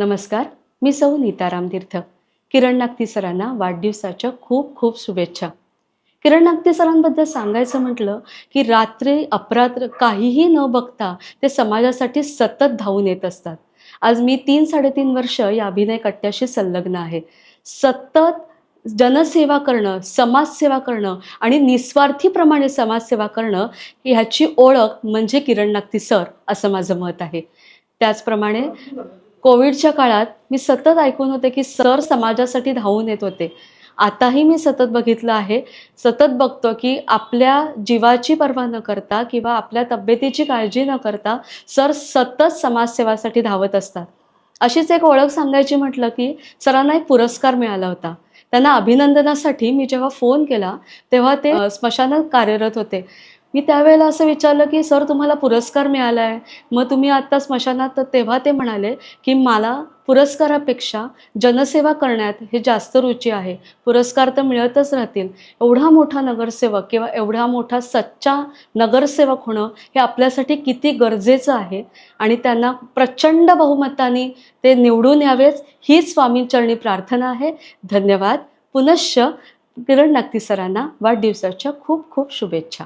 नमस्कार मी सौ नीताराम तीर्थ. किरण नागती सरांना वाढदिवसाच्या खूप खूप शुभेच्छा. किरण नागती सरांबद्दल सांगायचं म्हटलं की रात्री अपरात्र काहीही न बघता ते समाजासाठी सतत धावून येत असतात. आज मी तीन साडेतीन वर्ष या अभिनय कट्ट्याशी संलग्न आहे. सतत जनसेवा करणं समाजसेवा करणं आणि निस्वार्थीप्रमाणे समाजसेवा करणं ह्याची ओळख म्हणजे किरण नागती सर असं माझं मत आहे. त्याचप्रमाणे कोविडच्या काळात मी सतत ऐकून होते की सर समाजासाठी धावून येत होते. आताही मी सतत बघितलं आहे. सतत बघतो की आपल्या जीवाची पर्वा न करता किंवा आपल्या तब्येतीची काळजी न करता सर सतत समाजसेवासाठी धावत असतात. अशीच एक ओळख सांगायची म्हटलं की सरांना एक पुरस्कार मिळाला होता. त्यांना अभिनंदनासाठी मी जेव्हा फोन केला तेव्हा ते स्मशानात कार्यरत होते. मी त्यावेळेला असं विचारलं की सर तुम्हाला पुरस्कार मिळाला आहे मग तुम्ही आत्ता स्मशानात तर तेव्हा ते म्हणाले की मला पुरस्कारापेक्षा जनसेवा करण्यात हे जास्त रुची आहे. पुरस्कार तर मिळतच राहतील. एवढा मोठा नगरसेवक किंवा एवढा मोठा सच्चा नगरसेवक होणं हे आपल्यासाठी किती गरजेचं आहे? आणि त्यांना प्रचंड बहुमताने ते निवडून यावेच हीच स्वामींचरणी प्रार्थना आहे. धन्यवाद. पुनश्च किरण नागती सरांना वाढदिवसाच्या खूप खूप शुभेच्छा.